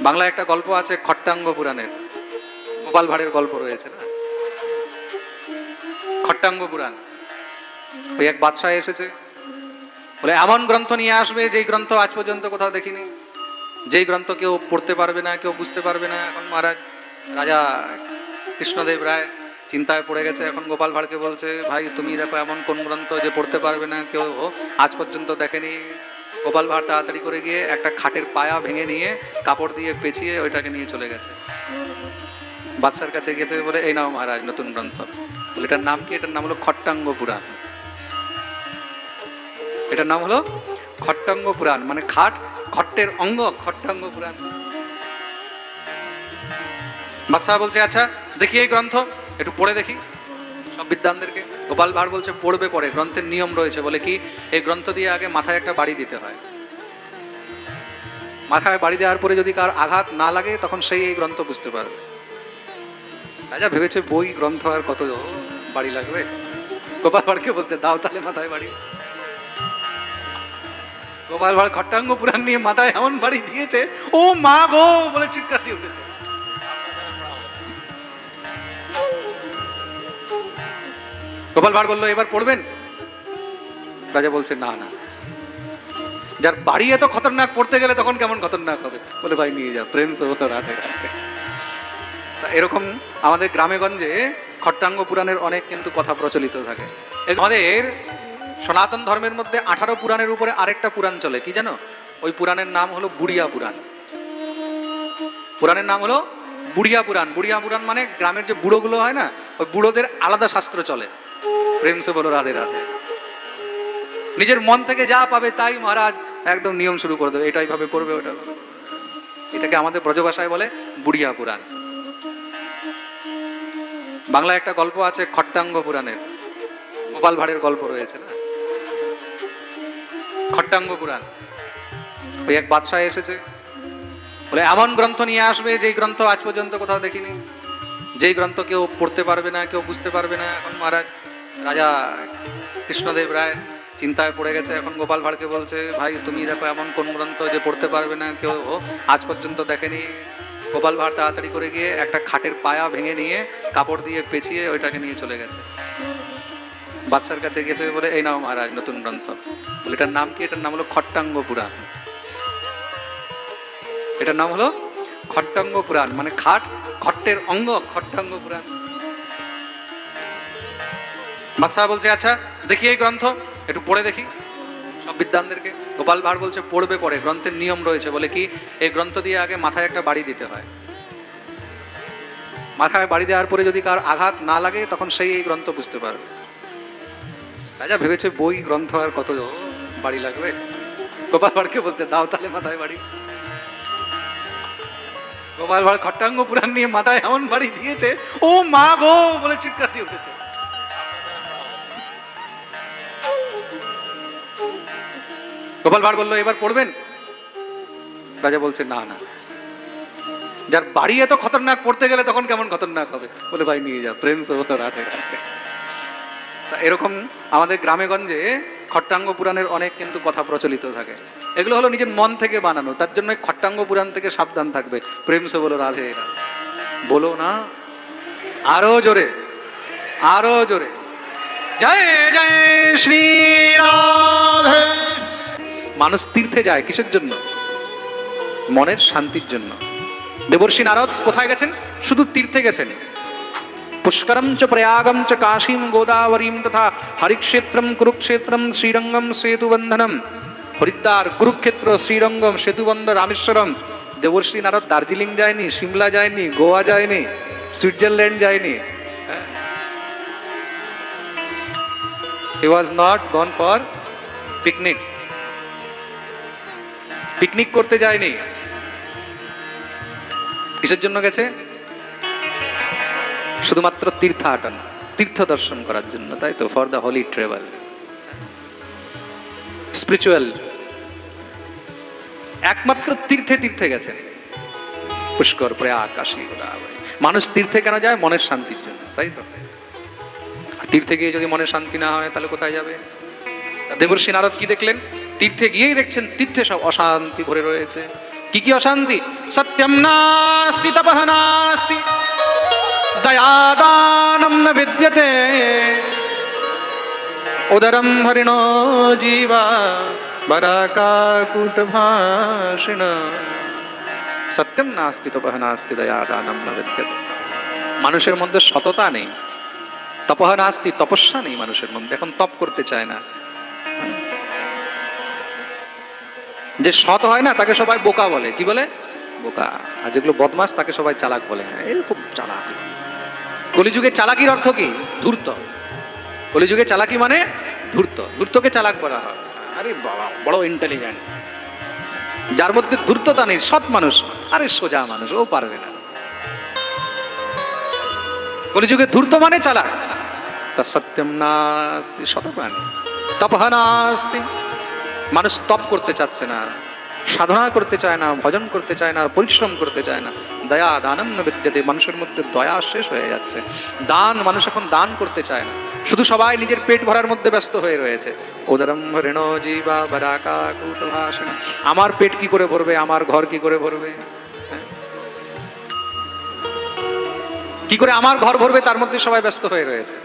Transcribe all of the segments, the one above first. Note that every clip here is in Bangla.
বাংলায় একটা গল্প আছে খট্টাঙ্গ পুরাণের। গোপাল ভাঁড়ের গল্প রয়েছে না? খট্টাঙ্গ পুরাণ। ওই এক বাদশাহ এসেছে। বলে, এমন গ্রন্থ নিয়ে আসবে, যেই গ্রন্থ আজ পর্যন্ত কোথাও দেখিনি। যেই গ্রন্থ কেউ পড়তে পারবে না, কেউ বুঝতে পারবে না এখন মহারাজ। রাজা কৃষ্ণদেব রায় চিন্তায় পড়ে গেছে। এখন গোপাল ভাঁড়কে বলছে, ভাই, তুমি দেখো এমন কোন গ্রন্থ যে পড়তে পারবে না, কেউ আজ পর্যন্ত দেখেনি। গোপাল ভাঁড় তাড়াতাড়ি করে গিয়ে একটা খাটের পায়া ভেঙে নিয়ে কাপড় দিয়ে পেঁচিয়ে ওইটাকে নিয়ে চলে গেছে। বাচ্চার কাছে গেছে বলে, এই নাও মহারাজ, নতুন গ্রন্থ। এটার নাম কি? এটার নাম হলো খট্টাঙ্গ পুরাণ। এটার নাম হলো খট্টাঙ্গ পুরাণ মানে খাট, খট্টের অঙ্গ, খট্টাঙ্গ পুরাণ। বাদশাহ বলছে আচ্ছা দেখি এই গ্রন্থ, একটু পড়ে দেখি। সব বিদ্বানদেরকে গোপাল ভাঁড় বলছে, পড়বে পরে, গ্রন্থের নিয়ম রয়েছে। বলে কি, এই গ্রন্থ দিয়ে আগে মাথায় একটা বাড়ি দিতে হয়? মাথায় বাড়ি দেওয়ার পরে যদি কার আঘাত না লাগে, তখন সেই এই গ্রন্থ বুঝতে পারবে। রাজা ভেবেছে, বই, গ্রন্থ আর কত বাড়ি লাগবে? গোপাল ভাঁড়কে বলছে, দাও তাহলে মাথায় বাড়ি। গোপাল ভাঁড় খট্টাঙ্গ পুরাণ নিয়ে মাথায় এমন বাড়ি দিয়েছে, ও মা গো! বলে চিৎকার দিয়ে উঠেছে। গোপাল ভাঁড় বলল, এবার পড়বেন? রাজা বলছে না না। যার বাড়ি এত খতরনাক, পড়তে গেলে তখন কেমন খতরনাক হবে? বলে, ভাই, নিয়ে যাও প্রেম রাধে এরকম আমাদের গ্রামে গঞ্জে খট্টাঙ্গ পুরাণের অনেক কিন্তু কথা প্রচলিত থাকে। আমাদের সনাতন ধর্মের মধ্যে আঠারো পুরাণের উপরে আরেকটা পুরাণ চলে, কি জানো? ওই পুরাণের নাম হলো বুড়িয়া পুরাণ। পুরাণের নাম হলো বুড়িয়া পুরাণ। বুড়িয়া পুরাণ মানে গ্রামের যে বুড়োগুলো হয় না, ওই বুড়োদের আলাদা শাস্ত্র চলে। প্রেম সে বলো, রাধে রাধে। নিজের মন থেকে যা পাবে তাই মহারাজ একদম নিয়ম শুরু করে দেবে, এটাই ভাবে করবে ওটা। এটাকে আমাদের ব্রজভাষায় বলে বুড়িয়া পুরাণ। বাংলায় একটা গল্প আছে খট্টাঙ্গ পুরাণের। গোপাল ভাঁড়ের গল্প রয়েছে না? খট্টাঙ্গ পুরাণ। ওই এক বাদশাহ এসেছে। বলে, এমন গ্রন্থ নিয়ে আসবে, যেই গ্রন্থ আজ পর্যন্ত কোথাও দেখিনি। যেই গ্রন্থ কেউ পড়তে পারবে না, কেউ বুঝতে পারবে না এখন মহারাজ। রাজা কৃষ্ণদেব রায় চিন্তায় পড়ে গেছে। এখন গোপাল ভাঁড়কে বলছে, ভাই, তুমি দেখো এমন কোন গ্রন্থ যে পড়তে পারবে না, কেউ আজ পর্যন্ত দেখেনি। গোপাল ভাঁড় তাড়াতাড়ি করে গিয়ে একটা খাটের পায়া ভেঙে নিয়ে কাপড় দিয়ে পেঁচিয়ে ওইটাকে নিয়ে চলে গেছে। বাচ্চার কাছে গেছে বলে, এই নাও মহারাজ, নতুন গ্রন্থ। বলে এটার নাম কি? এটার নাম হলো খট্টাঙ্গ পুরাণ। এটার নাম হলো খট্টাঙ্গ পুরাণ মানে খাট খট্টের অঙ্গ খট্টাঙ্গ পুরাণ। বাদশাহ বলছে আচ্ছা দেখি এই গ্রন্থ, একটু পড়ে দেখি। সব বিদ্বানদেরকে, গোপাল ভাঁড় বলছে, পড়বে পড়ে গ্রন্থের নিয়ম রয়েছে। বলে কি, এই গ্রন্থ দিয়ে আগে মাথায় একটা বাড়ি দিতে হয়। মাথায় বাড়ি দেওয়ার পরে যদি কার আঘাত না লাগে, তখন সেই এই গ্রন্থ বুঝতে পারবে। রাজা ভেবেছে, বই, গ্রন্থ আর কত বাড়ি লাগবে? গোপাল ভাঁড়কে বলছে, দাও তাহলে মাথায় বাড়ি। গোপাল ভাঁড় খট্টাঙ্গ পুরাণ নিয়ে মাথায় এমন বাড়ি দিয়েছে, ও মা গো! বলে চিৎকার দিয়ে উঠেছে। গোপাল ভাঁড় বলল, এবার পড়বেন? রাজা বলছে না না। যার বাড়ি এত খতরনাক, পড়তে গেলে তখন কেমন খতরনাক হবে? বলে, ভাই, নিয়ে যাও প্রেম সহ রাধে এরকম আমাদের গ্রামে গঞ্জে খট্টাঙ্গ পুরাণের অনেক কিন্তু কথা প্রচলিত থাকে। এগুলো হলো নিজের মন থেকে বানানো, তার জন্য খট্টাঙ্গ পুরাণ থেকে সাবধান থাকবে প্রেম সে বলো রাধে। বলো না, আরও জোরে আরও জোরে। জয় জয় শ্রী রাধে। মানুষ তীর্থে যায় কিসের জন্য? মনের শান্তির জন্য। দেবর্ষী নারদ কোথায় গেছেন? শুধু তীর্থে গেছেন। পুষ্করম চ প্রয়াগম চ কাশীম গোদাবরীম তথা হরিক্ষেত্রম কুরুক্ষেত্রম শ্রীরঙ্গম সেতুবন্ধনম। হরিদ্বার, কুরুক্ষেত্র, শ্রীরঙ্গম সেতুবন্ধ রামেশ্বরম। দেবর্ষী নারদ দার্জিলিং যায়নি, সিমলা যায়নি, গোয়া যায়নি, সুইজারল্যান্ড যায়নি। He was not gone for picnic picnic করতে যায়নি। কিসের জন্য গেছে? শুধুমাত্র তীর্থাটন তীর্থ দর্শন করার জন্য, তাই তো? For the holy travel spiritual একমাত্র তীর্থে তীর্থে গেছে। পুষ্কর প্রয়াগ কাশী মানুষ তীর্থে কেন যায়? মনের শান্তির জন্য, তাই তো? তীর্থে গিয়ে যদি মনের শান্তি না হয়, তাহলে কোথায় যাবে? দেবর্ষী নারদ কি দেখলেন? তীর্থে গিয়েই দেখছেন, তীর্থে সব অশান্তি ভরে রয়েছে। কি কি অশান্তি? সত্যম নাস্তি তপহ নাস্তি। দয়াদানম ন বিদ্যতে। উদরম হরিণো জীবা, বরাকাকুট ভাষিণ। সত্যম নাস্তি তপহ নাস্তি, দয়াদানম ন বিদ্যতে। মানুষের মধ্যে সততা নেই। তপহ নাস্তি, তপস্যা নেই মানুষের মধ্যে। এখন তপ করতে চায় না। যে সৎ হয় না, তাকে সবাই বোকা বলে। কি বলে? বোকা। আর যেগুলো বদমাস তাকে সবাই চালাক বলে। হ্যাঁ এ খুব চালাক। কলিযুগে চালাকির অর্থ কি? ধূর্ত। কলিযুগে চালাকি মানে ধূর্ত। ধূর্তকে চালাক বলা হয়। আরে বাবা, বড় ইন্টেলিজেন্ট যার মধ্যে ধূর্ততা নেই, সৎ মানুষ, আরে সোজা মানুষ, ও পারবে না। কলিযুগে ধূর্ত মানে চালাক। তা সত্যম নাস্তি শতপ্রাণী তপহ নাস্তি। মানুষ তপ করতে চাচ্ছে না, সাধনা করতে চায় না, ভজন করতে চায় না, পরিশ্রম করতে চায় না। দয়া দানম ন বিদ্যাতে, মানুষের মধ্যে দয়া শেষ হয়ে যাচ্ছে। দান, মানুষ এখন দান করতে চায় না। শুধু সবাই নিজের পেট ভরার মধ্যে ব্যস্ত হয়ে রয়েছে। আমার পেট কি করে ভরবে, আমার ঘর কি করে ভরবে? হ্যাঁ? কি করে আমার ঘর ভরবে, তার মধ্যে সবাই ব্যস্ত হয়ে রয়েছে।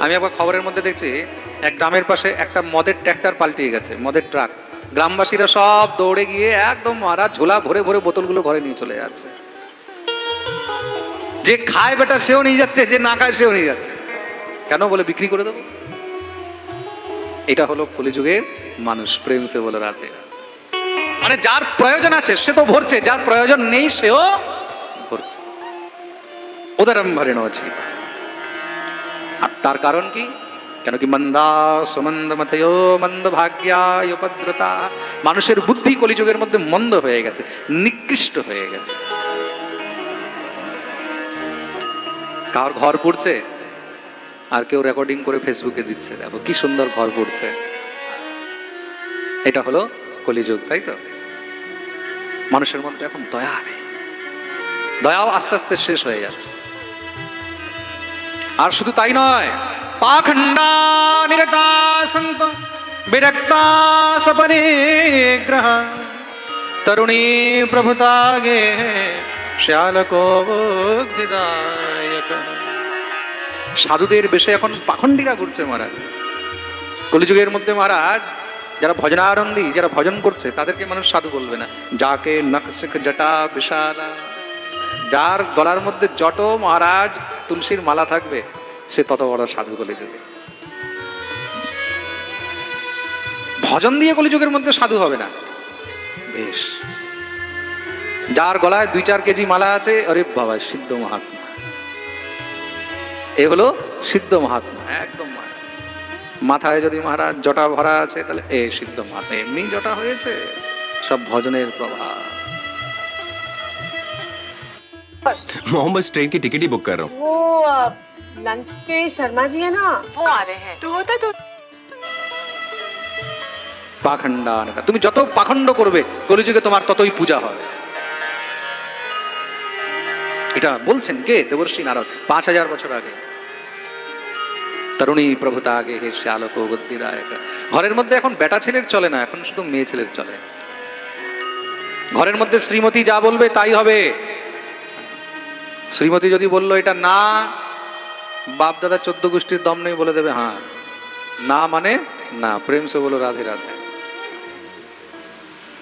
আমি একবার খবরের মধ্যে দেখছি এক গ্রামের পাশে একটা মদের ট্র্যাক্টর পাল্টিয়ে গেছে, মদের ট্রাক। গ্রামবাসীরা সব দৌড়ে গিয়ে একদম মারা ঝোলা ভরে ভরে বোতলগুলো ঘরে নিয়ে চলে যাচ্ছে। যে খায় বেটা সেও নিয়ে যাচ্ছে, যে না খায় সেও নিয়ে যাচ্ছে। কেন বলে বিক্রি করে দেবো? এটা হলো কলিযুগের মানুষ, প্রেম সে বলে রাধে মানে যার প্রয়োজন আছে, সে তো ভরছে, যার প্রয়োজন নেই, সেও ভরছে। উদারম ভরে নছি আর তার কারণ কি? কেন কি মন্দা সুমন্দ মতয় মন্দ ভাগ্যায় উপদ্রতা? মানুষের বুদ্ধি কলিযুগের মধ্যে মন্দ হয়ে গেছে, নিকৃষ্ট হয়ে গেছে। কার ঘর পড়ছে? আর কেউ রেকর্ডিং করে ফেসবুকে দিচ্ছে, দেখো কি সুন্দর ঘর পড়ছে। এটা হলো কলিযুগ, তাই তো? মানুষের মধ্যে এখন দয়া নেই। দয়াও আস্তে আস্তে শেষ হয়ে যাচ্ছে। আর শুধু তাই নয় পাখণ্ডা নিরতা সন্ত বিরক্তা সপনে গ্রহ তরুণী প্রভুতাগে শ্যালকো বুদ্ধিদায়ক সাধুদের বেশে এখন পাখণ্ডীরা ঘুরছে মহারাজ। কলিযুগের মধ্যে মহারাজ, যারা ভজনানন্দী যারা ভজন করছে, তাদেরকে মানুষ সাধু বলবে না। যাকে নকশিক জটা বিশালা, যার গলার মধ্যে জট মহারাজ তুলসীর মালা থাকবে সে তত বড় সাধু কলিযুগে ভজন দিয়ে কলিযুগের মধ্যে সাধু হবে না বেশ যার গলায় দুই চার কেজি মালা আছে আরে বাবা সিদ্ধ মহাত্মা এ হলো সিদ্ধ মহাত্মা একদম মা- মাথায় যদি মহারাজ জটা ভরা আছে তাহলে এ সিদ্ধ মহাত্মা এমনি জটা হয়েছে সব ভজনের প্রভাব मोहम्मद बस ट्रेन की टिकट ही बुक कर रहा हूँ वो लंच पे शर्मा जी है ना वो आ रहे हैं तो होता तो পাখণ্ডানকা তুমি যত পাখণ্ড করবে কলিযুগে তোমার ততই পূজা হবে এটা বলছেন কে দেবর্ষী নারদ পাঁচ হাজার বছর আগে তরুণী প্রভুতা আগে হে শ্যালক বুদ্ধিদায়ক ঘরের মধ্যে এখন বেটা ছেলের চলে না এখন শুধু মেয়ে ছেলের চলে ঘরের মধ্যে শ্রীমতী যা বলবে তাই হবে শ্রীমতী যদি বলল, এটা না বাপ দাদা চোদ্দ গোষ্ঠীর দম নেই, বলে দেবে হ্যাঁ না মানে না। প্রেম সে বলো রাধে রাধে।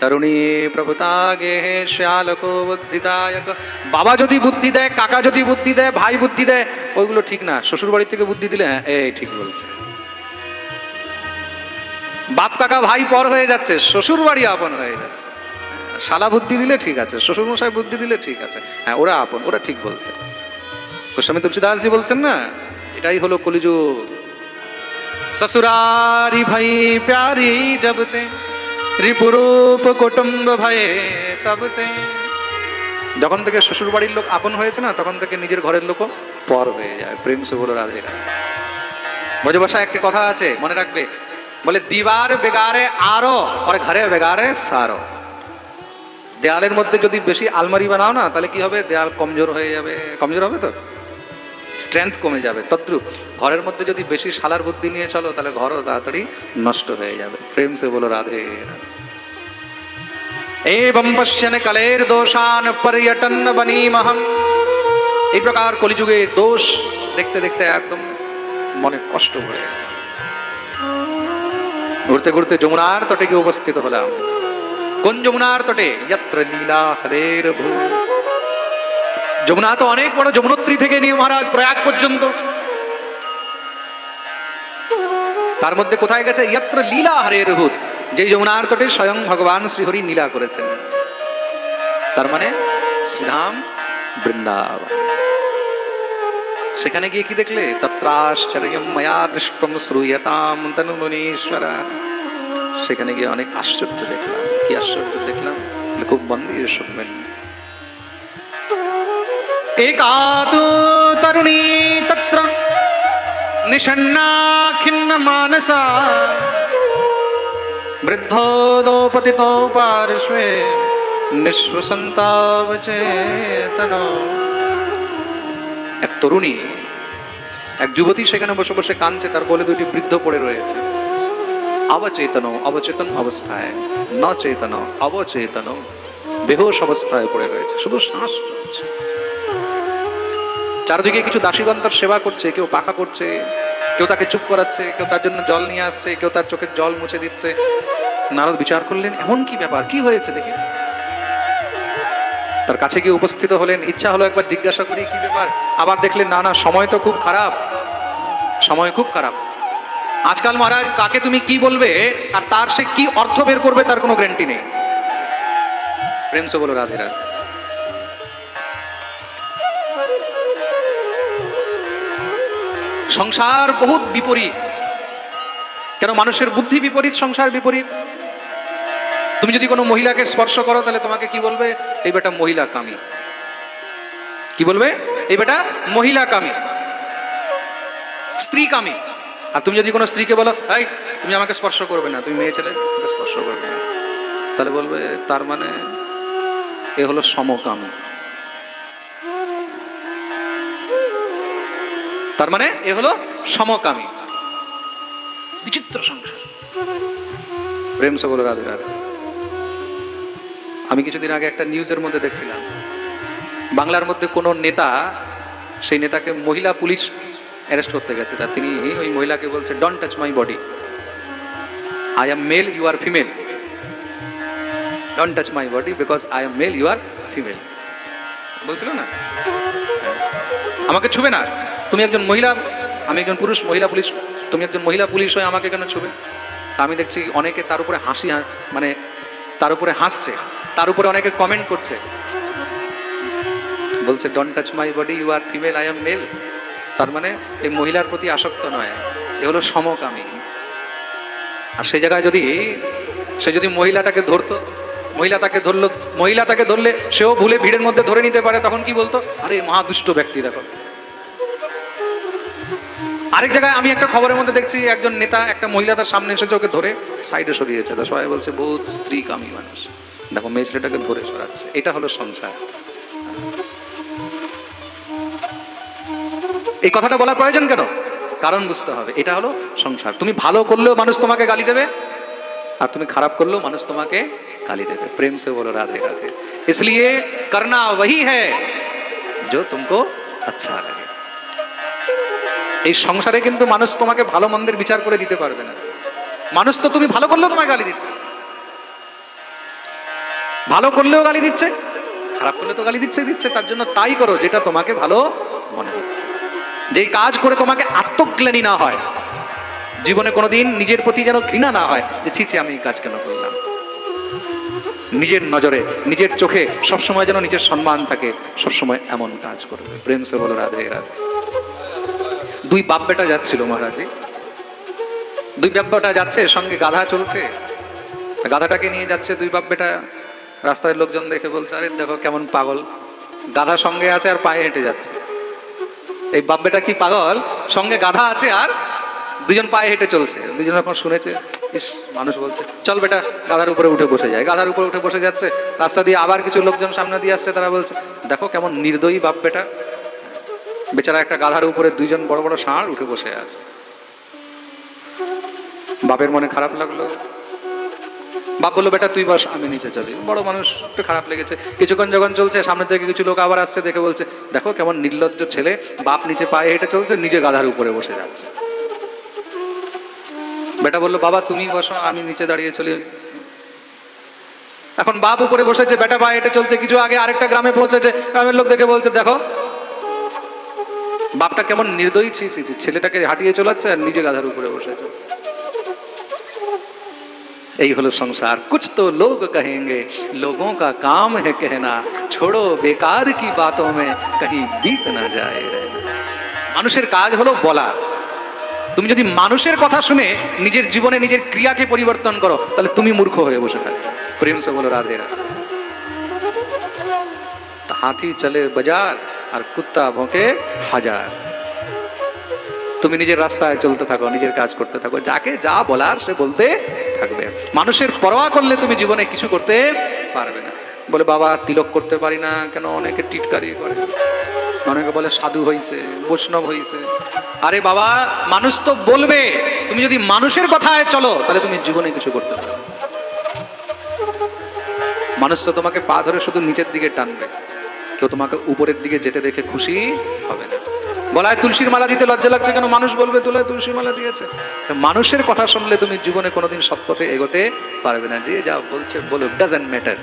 তরুণী প্রভুতাগে হে শ্যালক বুদ্ধিদায়ক। বাবা যদি বুদ্ধি দেয়, কাকা যদি বুদ্ধি দেয়, ভাই বুদ্ধি দেয়, ওইগুলো ঠিক না। শ্বশুর বাড়ি থেকে বুদ্ধি দিলে হ্যাঁ এই ঠিক বলছে। বাপ, কাকা, ভাই পর হয়ে যাচ্ছে শ্বশুর বাড়ি আপন হয়ে যাচ্ছে। শালা বুদ্ধি দিলে ঠিক আছে শ্বশুর মশাই বুদ্ধি দিলে ঠিক আছে হ্যাঁ ওরা আপন ওরা ঠিক বলছে গোস্বামী তুলসীদাসজি বলছেন না এটাই হলো কলিযুগ ससुरारी भाई प्यारी जब ते রিপুরূপ কুটুম্ব ভয়ে তবতে যখন থেকে শ্বশুর বাড়ির লোক আপন হয়েছে না তখন থেকে নিজের ঘরের লোকও পর হয়ে যায় প্রেম সে বলো রাধে রাধে। ব্রজভাষা একটি কথা আছে মনে রাখবে বলে দিবার বেগারে আরো আর ঘরে বেগারে সারো দেয়ালের মধ্যে যদি বেশি আলমারি বানাও না, তাহলে কি হবে? দেয়াল কমজোর হয়ে যাবে। কমজোর হবে তো? স্ট্রেংথ কমে যাবে। তদ্রুপ, ঘরের মধ্যে যদি বেশি শালার বুদ্ধি নিয়ে চলো, তাহলে ঘরও তাড়াতাড়ি নষ্ট হয়ে যাবে। প্রেম সে বলো, রাধে এবং পশ্যন কালের দোষান পর্যটন বনিমহম এই প্রকার কলিযুগে দোষ দেখতে দেখতে একদম মনে কষ্ট হয়ে ঘুরতে ঘুরতে যমুনার তটে গিয়ে উপস্থিত হলাম। কোন যমুনার তটে? যত্র লীলা হরের ভূ যমুনা তো অনেক বড় যমুনত্রী থেকে নিয়ে মহারাজ প্রয়াগ পর্যন্ত। তার মধ্যে কোথায় গেছে? যত্র লীলা হরের ভূত যে যমুনার তটে স্বয়ং ভগবান শ্রীহরি লীলা করেছেন। তার মানে শ্রীধাম বৃন্দাবন। সেখানে গিয়ে কি দেখলে? তত্রাশ্চর্য মায়া দৃষ্টম শ্রূয়তাম তনু মুনীশ্বর সেখানে গিয়ে অনেক আশ্চর্য দেখলাম। কি আশ্চর্য দেখলাম? খুব মন দিয়ে শুনবেন একাদু তরুণী তত্র নিষণ্ণা খিন্ন মানসা। বৃদ্ধোদোপতিতো পার্শ্বে নিঃশ্বসন্তাবচেতন এক তরুণী এক যুবতী সেখানে বসে বসে কাঁদছে তার কোলে দুটি বৃদ্ধ পড়ে রয়েছে। অবচেতন অবচেতন অবস্থায় ন চেতন অবচেতন বেহোশ অবস্থায় পড়ে রয়েছে। শুধু শ্বাস চলছে। চারদিকে কিছু দাসীগণ সেবা করছে, কেউ পাখা করছে, কেউ তাকে চুপ করাচ্ছে, কেউ তার জন্য জল নিয়ে আসছে, কেউ তার চোখের জল মুছে দিচ্ছে। নারদ বিচার করলেন, এমন কি ব্যাপার? কি হয়েছে দেখি? তার কাছে গিয়ে উপস্থিত হলেন, ইচ্ছা হলো একবার জিজ্ঞাসা করি, কি ব্যাপার? আবার দেখলেন, না না, সময় তো খুব খারাপ। সময় খুব খারাপ। আজকাল মহারাজ, কাকে তুমি কি বলবে আর তার সে কি অর্থ বের করবে তার কোনো গ্যারান্টি নেই। প্রেম সে বলো, রাধে রাধে। সংসার বহুত বিপরীত। কেন মানুষের বুদ্ধি বিপরীত, সংসার বিপরীত? তুমি যদি কোনো মহিলাকে স্পর্শ করো, তাহলে তোমাকে কি বলবে? এই বেটা মহিলা কামি। কি বলবে? এই বেটা মহিলা কামি। স্ত্রী কামি। আর তুমি যদি কোনো স্ত্রীকে বলো, এই, তুমি আমাকে স্পর্শ করবে না, তুমি মেয়ে ছেলে স্পর্শ করবে না। তাহলে বলবে, তার মানে এ হলো সমকামী। তার মানে এ হলো সমকামী। বিচিত্র সংসার। প্রেম সে বলো, রাধে রাধে। আমি কিছুদিন আগে একটা নিউজের মধ্যে দেখছিলাম। বাংলার মধ্যে কোনো নেতা, সেই নেতাকে মহিলা পুলিশ অ্যারেস্ট করতে গেছে। তা তিনি ওই মহিলাকে বলছে don't touch my body I am male you are female don't touch my body because I am male you are female বলছিল না? আমাকে ছুবে না। তুমি একজন মহিলা, আমি একজন পুরুষ, মহিলা পুলিশ, তুমি একজন মহিলা পুলিশ হয়ে আমাকে কেন ছুবে? আমি দেখছি অনেকে তার উপরে হাসি মানে তার উপরে হাসছে, তার উপরে অনেকে কমেন্ট করছে। বলছে don't touch my body you are female I am male তার মানে এই মহিলার প্রতি আসক্ত নয়, এ হলো সমকামী। আর সেই জায়গায় যদি সে যদি মহিলাটাকে ধরতো, মহিলা তাকে ধরলো, মহিলা তাকে ধরলে সেও ভুলে ভিড়ের মধ্যে ধরে নিতে পারে, তখন কি বলতো? আরে মহা দুষ্ট ব্যক্তি, দেখো। আরেক জায়গায় আমি একটা খবরের মধ্যে দেখছি, একজন নেতা, একটা মহিলা তার সামনে এসেছে, ওকে ধরে সাইডে সরিয়েছে। তা সবাই বলছে, বহুত স্ত্রী কামী মানুষ। দেখো, মেয়ে ছেলেটাকে ধরে সরাচ্ছে। এটা হলো সংসার। এই কথাটা বলার প্রয়োজন কেন কারণ বুঝতে হবে এটা হলো সংসার তুমি ভালো করলেও মানুষ তোমাকে গালি দেবে আর তুমি খারাপ করলেও মানুষ তোমাকে গালি দেবে प्रेम से बोलो राधे राधे इसलिए करना वही है जो तुमको अच्छा लगे এই সংসারে কিন্তু মানুষ তোমাকে ভালো মন্দের বিচার করে দিতে পারবে না মানুষ তো তুমি ভালো করলেও তোমায় গালি দিচ্ছে ভালো করলেও গালি দিচ্ছে খারাপ করলে তো গালি দিচ্ছে দিচ্ছে তার জন্য তাই করো যেটা তোমাকে ভালো মনে হচ্ছে যেই কাজ করে তোমাকে আত্মগ্লানি না হয়, জীবনে কোনোদিন নিজের প্রতি যেন ঘৃণা না হয়, যে ছি ছি, আমি এই কাজ কেন করলাম? নিজের নজরে, নিজের চোখে সবসময় যেন নিজের সম্মান থাকে, সবসময় এমন কাজ করবে। প্রেম সে বলো, রাধে রাধে। দুই বাপ বেটা যাচ্ছিল মহারাজি। দুই বাপ বেটা যাচ্ছে, সঙ্গে গাধা চলছে। গাধাটাকে নিয়ে যাচ্ছে দুই বাপ বেটা রাস্তায় লোকজন দেখে বলছে, আরে দেখো কেমন পাগল। গাধা সঙ্গে আছে আর পায়ে হেঁটে যাচ্ছে। এই বাপ বেটা কি পাগল? সঙ্গে গাধা আছে আর দুজন পায়ে হেঁটে চলছে। দুজন এখন শুনেছে, ইস, মানুষ বলছে, চল বেটা, গাধার উপরে উঠে বসে যায় গাধার উপরে উঠে বসে যাচ্ছে, রাস্তা দিয়ে আবার কিছু লোকজন সামনে দিয়ে আসছে, তারা বলছে, দেখো কেমন নির্দয়ী বাপ বেটা বেচারা একটা গাধার উপরে দুইজন বড় বড় ষাঁড় উঠে বসে আছে। বাপের মনে খারাপ লাগল। বাপ বলল, বেটা, তুই বস, আমি নিচে চলি। বড় মানুষ, একটু খারাপ লেগেছে। কিছুক্ষণ যখন চলছে, সামনে থেকে কিছু লোক আবার আসছে, দেখে বলছে, দেখো, কেমন নির্লজ্জ ছেলে, বাপ নিচে পায়ে হেঁটে চলছে, নিজে গাধার উপরে বসে যাচ্ছে। বেটা বলল, বাবা, তুমি বসো, আমি নিচে দাঁড়িয়ে চলি। এখন বাপ উপরে বসেছে, বেটা পায়ে হেঁটে চলছে, কিছু আগে আরেকটা গ্রামে পৌঁছেছে, গ্রামের লোক দেখে বলছে, দেখো, বাপটা কেমন নির্দয়ী ছেলেটাকে হাঁটিয়ে চলাচ্ছে আর নিজে গাধার উপরে বসে চলছে। यही हलो संसार कुछ तो लोग कहेंगे लोगों का काम है कहना छोड़ो बेकार की बातों में कहीं बीत ना जाए रहना। মানুষের কাজ হলো বলা তুমি যদি মানুষের কথা শুনে নিজের জীবনে নিজের ক্রিয়াকে পরিবর্তন করো তাহলে তুমি মূর্খ হয়ে বসে থাকবে প্রেম সে বলো রাধে রাধে হাতি চলে বাজার আর কুত্তা ভোঁকে হাজার তুমি নিজের রাস্তায় চলতে থাকো, নিজের কাজ করতে থাকো। যাকে যা বলার সে বলতে থাকবে। মানুষের পরোয়া করলে তুমি জীবনে কিছু করতে পারবে না। বলে, বাবা, তিলক করতে পারি না। কেন? অনেকে টিটকারি করে। অনেকে বলে, সাধু হইছে, বৈষ্ণব হইছে। আরে বাবা, মানুষ তো বলবে, তুমি যদি মানুষের কথায় চলো, তাহলে তুমি জীবনে কিছু করতে পারবে মানুষ তো তোমাকে পা ধরে শুধু নিচের দিকে টানবে। কেউ তোমাকে উপরের দিকে যেতে দেখে খুশি হবে না। গলায় তুলসীর মালা দিতে লজ্জা লাগছে কেন? মানুষ বলবে, তোলায় তুলসীর মালা দিয়েছে। তো মানুষের কথা শুনলে তুমি জীবনে কোনোদিন সৎপথে এগোতে পারবে না। যে যা বলছে বলো ডাজেন্ট ম্যাটার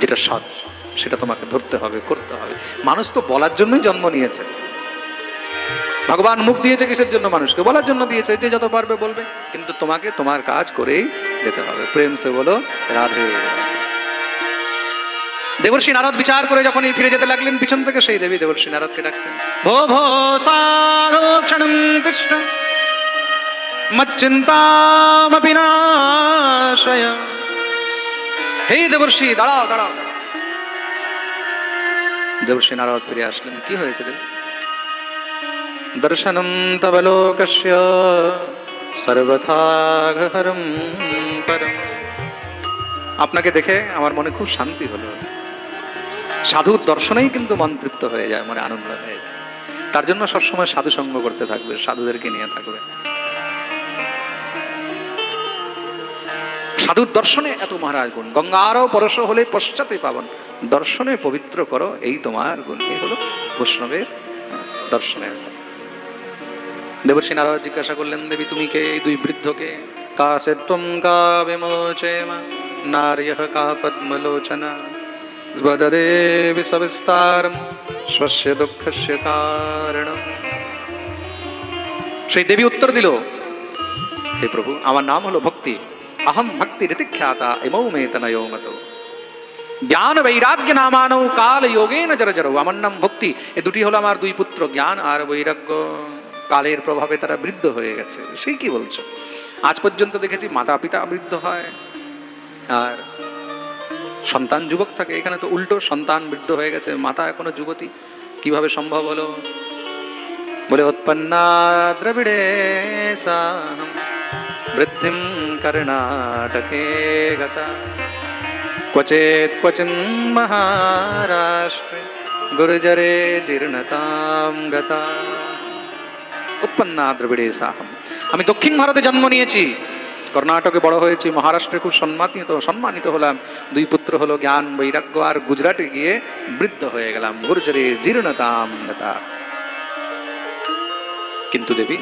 যেটা সৎ, সেটা তোমাকে ধরতে হবে, করতে হবে। মানুষ তো বলার জন্যই জন্ম নিয়েছে। ভগবান মুখ দিয়েছে কিসের জন্য মানুষকে? বলার জন্য দিয়েছে, যে যত পারবে বলবে। কিন্তু তোমাকে তোমার কাজ করেই যেতে হবে। প্রেম সে বলো, রাধে দেবর্ষী নারদ বিচার করে যখন ফিরে যেতে লাগলেন, পিছন থেকে সেই দেবী দেবর্ষী নারদকে ডাকছেন। ভো ভো সাধু ক্ষণম কৃষ্ণ মচ্চিন্তামপি নাশয়। হে দেবর্ষী, দাঁড়াও দাঁড়াও। দেবর্ষী নারদ ফিরে আসলেন। কি হয়েছে দেব? দর্শনম তব লোকস্য সর্বথাগহরম পরম। আপনাকে দেখে আমার মনে খুব শান্তি হলো। সাধুর দর্শনেই কিন্তু মন তৃপ্ত হয়ে যায় মানে আনন্দ হয়ে যায়। তার জন্য সবসময় সাধু সঙ্গ করতে থাকবে, সাধুদেরকে নিয়ে থাকবে। সাধুর দর্শনে এত মহারাজ গুণ। গঙ্গা গঙ্গারও পরশ হলে পশ্চাতে পাবন। দর্শনে পবিত্র করো, এই তোমার গুণ। এই হলো বৈষ্ণবের দর্শনের দেবর্ষী নারদ জিজ্ঞাসা করলেন, দেবী, তুমি কে? এই দুই বৃদ্ধকে? কাসে ত্বম কা বিমোচেম নার্য কা পদ্মলোচনা বদদেবি সবিস্তারম স্বস্য দুঃখস্য কারণম সেই দেবী উত্তর দিল হে প্রভু আমার নাম হলো ভক্তি অহম ভক্তি রীতিখ্যাতা ইমৌ মে তনয়ো জ্ঞান বৈরাগ্য নামানৌ কাল যোগেন জর আমার নাম ভক্তি এ দুটি হলো আমার দুই পুত্র জ্ঞান আর বৈরাগ্য কালের প্রভাবে তারা বৃদ্ধ হয়ে গেছে সেই কি বলছো আজ পর্যন্ত দেখেছি মাতা পিতা বৃদ্ধ হয় আর সন্তান যুবক থাকে এখানে তো উল্টো সন্তান বৃদ্ধ হয়ে গেছে মাতা এখনো যুবতী কিভাবে সম্ভব হলো বলে উৎপন্না দ্রবিড়ে সাহম বৃদ্ধিম কর্ণাটকে গতা क्वचेत् क्वचिन् महाराष्ट्रे गुर्जरे জীর্ণতাম গতা উৎপন্না দ্রবিড়ে সাহম আমি দক্ষিণ ভারতে জন্ম নিয়েছি কর্ণাটকে বড় হয়েছি, মহারাষ্ট্রে খুব সম্মানিত সম্মানিত হলাম। দুই পুত্র হলো জ্ঞান, বৈরাগ্য আর গুজরাটে গিয়ে বৃদ্ধ হয়ে গেলাম। গুর্জরে জীর্ণতাম কিন্তু দেবী,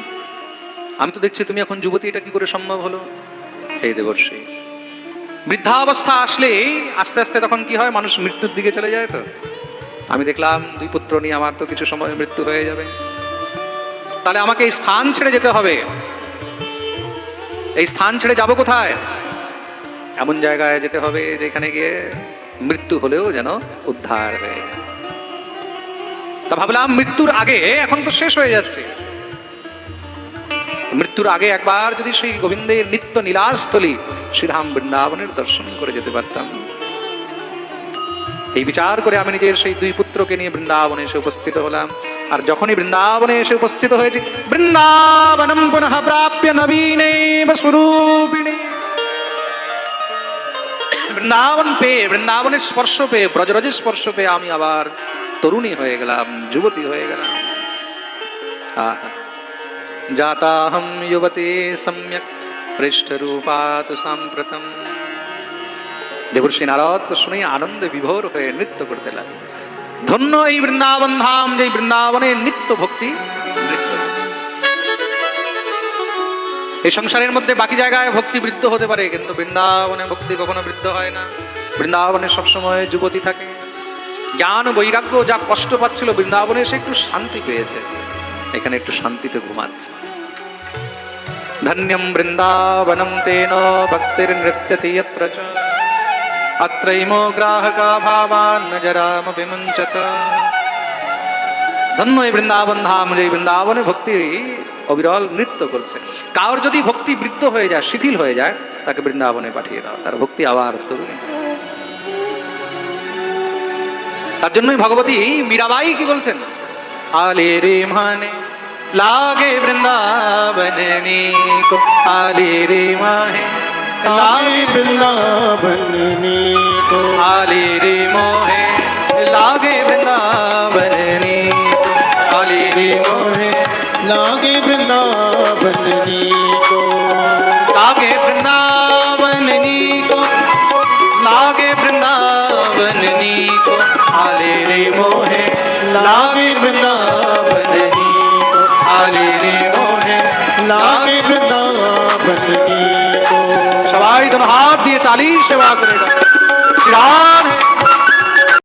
আমি তো দেখছি তুমি এখন যুবতী, এটা কি করে সম্ভব হলো? হে দেবর্ষী, বৃদ্ধাবস্থা আসলে আস্তে আস্তে তখন কি হয়? মানুষ মৃত্যুর দিকে চলে যায় তো। আমি দেখলাম দুই পুত্র নিয়ে আমার তো কিছু সময় মৃত্যু হয়ে যাবে। তাহলে আমাকে এই স্থান ছেড়ে যেতে হবে। এই স্থান ছেড়ে যাব কোথায়? এমন জায়গায় যেতে হবে যেখানে গিয়ে মৃত্যু হলেও যেন উদ্ধার হয়ে। তা ভাবলাম মৃত্যুর আগে, এখন তো শেষ হয়ে যাচ্ছে। মৃত্যুর আগে একবার যদি সেই গোবিন্দের নিত্য নীলাস্থলী শ্রীরাম বৃন্দাবনের দর্শন করে যেতে পারতাম। এই বিচার করে আমি নিজের সেই দুই পুত্রকে নিয়ে বৃন্দাবনে এসে উপস্থিত হলাম। আর যখনই বৃন্দাবনে এসে উপস্থিত হয়েছে, বৃন্দাবনম পুনঃ প্রাপ্য নবীনে স্বরূপিণী বৃন্দাবন পেয়ে, বৃন্দাবনের স্পর্শ পেয়ে, ব্রজরজের স্পর্শ পেয়ে আমি আবার তরুণী হয়ে গেলাম, যুবতী হয়ে গেলাম। জাতাহম যুবতী সম্যক পৃষ্ঠরূপাত সাম্প্রতম। দেবর্ষী নারদ শুনে আনন্দে বিভোর হয়ে নৃত্য করতে লাগলেন। ধন্য এই বৃন্দাবন ধাম যে বৃন্দাবনের নিত্য ভক্তি এই সংসারের মধ্যে বাকি জায়গায় ভক্তি বৃদ্ধ হতে পারে, কিন্তু বৃন্দাবনে ভক্তি কখনো বৃদ্ধ হয় না। বৃন্দাবনে সবসময় যুবতী থাকে। জ্ঞান বৈরাগ্য যা কষ্ট পাচ্ছিল বৃন্দাবনে, সে একটু শান্তি পেয়েছে। এখানে একটু শান্তিতে ঘুমাচ্ছে। ধন্যম বৃন্দাবনম তেন ভক্তির নৃত্যতি अत्रैमो ग्राहका भावान् न जराम विमुञ्चत ধন্য এই বৃন্দাবন ধাম যে বৃন্দাবনে ভক্তি অবিরল নৃত্য করছে কার যদি ভক্তি বৃদ্ধ হয়ে যায় শিথিল হয়ে যায় তাকে বৃন্দাবনে পাঠিয়ে দাও তার ভক্তি আবার তরুণ তার জন্যই ভগবতী মীরাবাই কি বলছেন আলে রে মানে লাগে বৃন্দাবন को आले रे माहे लागे वृंदावन को आले रे मोहे लागे वृंदावन को आले रे मोहे लागे वृंदावन को लागे वृंदावन को लागे वृंदावन को आले रे मोहे लागे वृंदावन को आले रे मोहे लागे वृंदावन को সবাই যেন হাত দিয়ে তালি সেবা করে দাও শ্রীরাধে